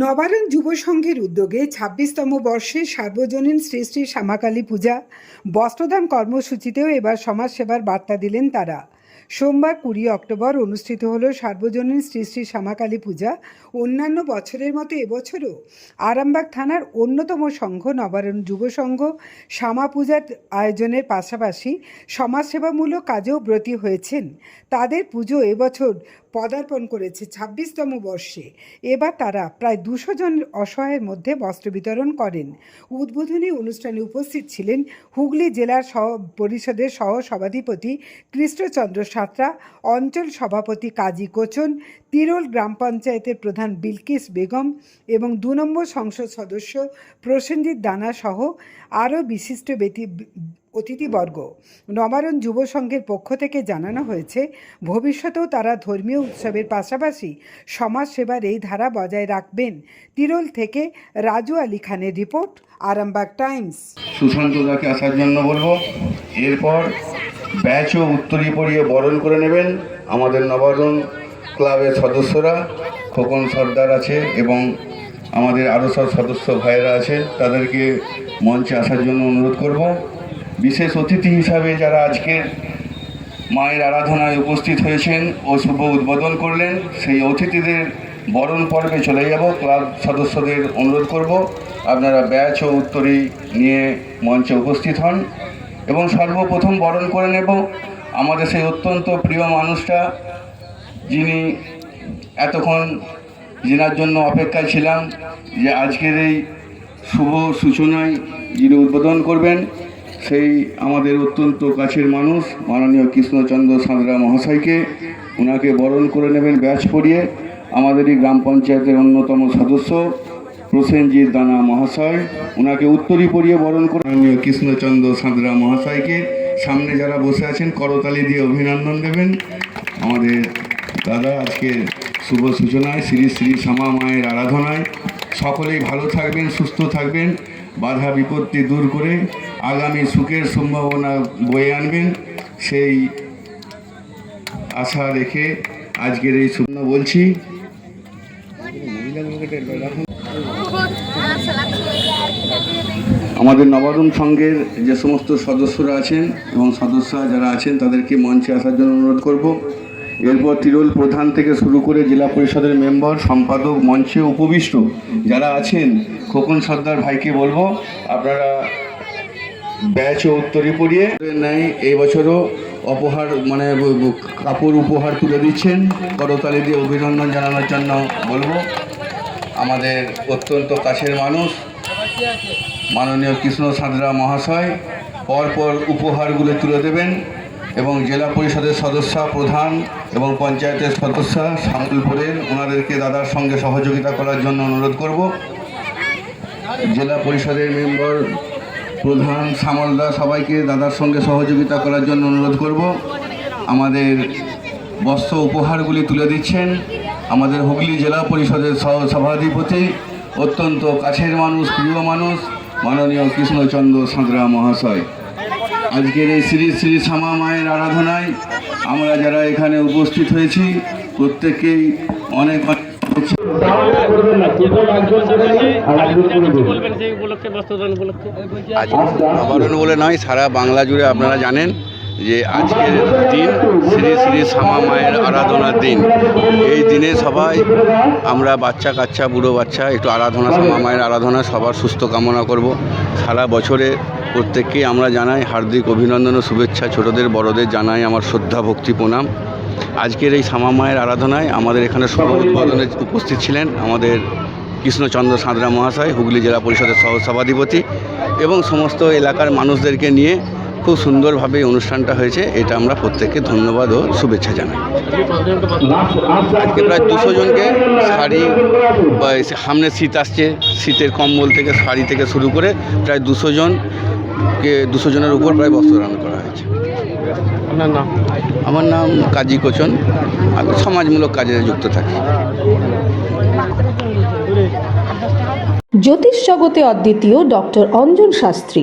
নবারণ যুব সংঘের উদ্যোগে ছাব্বিশতম বর্ষে সার্বজনীন শ্রী শ্রী শ্যামাকালী পূজা, বস্ত্রদান কর্মসূচিতেও এবার সমাজসেবার বার্তা দিলেন তারা। সোমবার কুড়ি অক্টোবর অনুষ্ঠিত হল সার্বজনীন শ্রী শ্রী শ্যামাকালী পূজা। অন্যান্য বছরের মতো এবছরও আরামবাগ থানার অন্যতম সংঘ নবারণ যুব সংঘ শ্যামা পূজার আয়োজনের পাশাপাশি সমাজসেবামূলক কাজেও ব্রতী হয়েছেন। তাদের পুজো এবছর পদার্পণ করেছে ছাব্বিশতম বর্ষে। এবার তারা প্রায় দুশো জন অসহায়ের মধ্যে বস্ত্র বিতরণ করেন। উদ্বোধনী অনুষ্ঠানে উপস্থিত ছিলেন হুগলি জেলার সহ পরিষদের সহ সভাধিপতি কৃষ্ণচন্দ্র সাঁতরা, অঞ্চল সভাপতি কাজী কোচন, তিরোল গ্রাম পঞ্চায়েতের প্রধান বিলকিস বেগম এবং দু নম্বর সংসদ সদস্য প্রসেনজিৎ দানা সহ আরও বিশিষ্ট ব্যক্তি অতিথিবর্গ। নবারণ যুব সংঘের পক্ষ থেকে জানানো হয়েছে, ভবিষ্যতেও তারা ধর্মীয় উৎসবের পাশাপাশি সমাজসেবার এই ধারা বজায় রাখবেন। তিরোল থেকে রাজু আলী খানের রিপোর্ট, আরামবাগ টাইমস। সুশান্তদাকে আসার জন্য বলব, এরপর ব্যাচ ও উত্তরী পরিয়ে বরণ করে নেবেন আমাদের নবারণ ক্লাবের সদস্যরা। খোকন সর্দার আছে এবং আমাদের আরও সব সদস্য ভাইয়েরা আছে, তাদেরকে মঞ্চে আসার জন্য অনুরোধ করব। বিশেষ অতিথি হিসাবে যারা আজকের মায়ের আরাধনায় উপস্থিত হয়েছেন ও শুভ উদ্বোধন করলেন, সেই অতিথিদের বরণ পর্বে চলে যাব। ক্লাব সদস্যদের অনুরোধ করব, আপনারা ব্যাচ ও উত্তরী নিয়ে মঞ্চে উপস্থিত হন এবং সর্বপ্রথম বরণ করে নেব আমাদের সেই অত্যন্ত প্রিয় মানুষটা, যিনি এতক্ষণ যেনার জন্য অপেক্ষায় ছিলাম যে আজকের এই শুভ সূচনায় যিনি উদ্বোধন করবেন সেই আমাদের অত্যন্ত কাছের মানুষ, মাননীয় কৃষ্ণচন্দ্র সাঁতরা মহাশয়কে। ওনাকে বরণ করে নেবেন ব্যাচ পরিয়ে আমাদেরই গ্রাম পঞ্চায়েতের অন্যতম সদস্য প্রসেনজিৎ দানা মহাশয়। ওনাকে উত্তরী পড়িয়ে বরণ করে মাননীয় কৃষ্ণচন্দ্র সাঁতরা মহাশয়কে। সামনে যারা বসে আছেন, করতালি দিয়ে অভিনন্দন দেবেন। আমাদের দাদা, আজকে শুভ সূচনায়, শ্রী শ্রী শ্যামা মায়ের আরাধনায়। সকলেই ভালো থাকবেন, সুস্থ থাকবেন। বাধা বিপত্তি দূর করে আগামী সুখের সম্ভাবনা বয়ে আনবেন, সেই আশা রেখে আজকের এই শূন্য বলছি। আমাদের নবারণ সংঘের যে সমস্ত সদস্যরা আছেন এবং সদস্যরা যারা আছেন তাদেরকে মঞ্চে আসার জন্য অনুরোধ করব। এরপর তিরোল প্রধান থেকে শুরু করে জেলা পরিষদের মেম্বার, সম্পাদক, মঞ্চে উপবিষ্ট যারা আছেন, খোকন সর্দার ভাইকে বলব, আপনারা ব্যাচ ও উত্তরী নেয় এই বছরও অপহার মানে কাপড় উপহার তুলে দিচ্ছেন। করতালি দিয়ে অভিনন্দন জানানোর জন্য বলব, আমাদের অত্যন্ত কাছের মানুষ, মাননীয় কৃষ্ণ সাঁতরা মহাশয়, পরপর উপহারগুলো তুলে দেবেন। এবং জেলা পরিষদের সদস্য, প্রধান এবং পঞ্চায়েতের সদস্য সামলপুরের ওনাদেরকে দাদার সঙ্গে সহযোগিতা করার জন্য অনুরোধ করব। জেলা পরিষদের মেম্বার, প্রধান সামলদা সবাইকে দাদার সঙ্গে সহযোগিতা করার জন্য অনুরোধ করব। আমাদের বস্ত্র উপহারগুলি তুলে দিচ্ছেন। আমাদের হুগলি জেলা পরিষদের সহ সভাধিপতি, অত্যন্ত কাছের মানুষ, প্রিয় মানুষ, মাননীয় কৃষ্ণচন্দ্র সাঁতরা মহাশয়। আজকের এই শ্রী শ্রী শ্যামা মায়ের আরাধনায় আমরা যারা এখানে উপস্থিত হয়েছি প্রত্যেককেই অনেক আমার বলবেন উপলক্ষে বস্ত্রদান উপলক্ষে আজ নবারণ বলে নয় সারা বাংলা জুড়ে আপনারা জানেন। যে আজকের দিন, শ্রী শ্রী শ্যামা মায়ের আরাধনার দিন। এই দিনে সবাই আমরা বাচ্চা কাচ্চা, বুড়ো বাচ্চা, একটু আরাধনা, শ্যামা মায়ের আরাধনা, সবার সুস্থ কামনা করব। সারা বছরে প্রত্যেককেই আমরা জানাই হার্দিক অভিনন্দন ও শুভেচ্ছা, ছোটদের, বড়দের জানাই আমার শ্রদ্ধা, ভক্তি, প্রণাম। আজকের এই শ্যামা মায়ের আরাধনায় আমাদের এখানে শুভ উদ্বোধনে উপস্থিত ছিলেন আমাদের কৃষ্ণচন্দ্র সাঁতরা মহাশয়, হুগলি জেলা পরিষদের সহ সভাধিপতি এবং সমস্ত এলাকার মানুষদেরকে নিয়ে খুব সুন্দরভাবে এই অনুষ্ঠানটা হয়েছে এটা আমরা প্রত্যেককে ধন্যবাদ ও শুভেচ্ছা জানাই। আজকে প্রায় দুশো জনকে শাড়ি বা সামনে শীত আসছে শীতের কম্বল থেকে শাড়ি থেকে শুরু করে প্রায় দুশো জনকে দুশো জনের উপর প্রায় বস্ত্র বস্ত্রদান করা হয়েছে। আপনার নাম? আমার নাম কাজী কোচন আমি সমাজমূলক কাজে যুক্ত থাকি। জ্যোতিষ জগতে অদ্বিতীয় ডক্টর অঞ্জন শাস্ত্রী।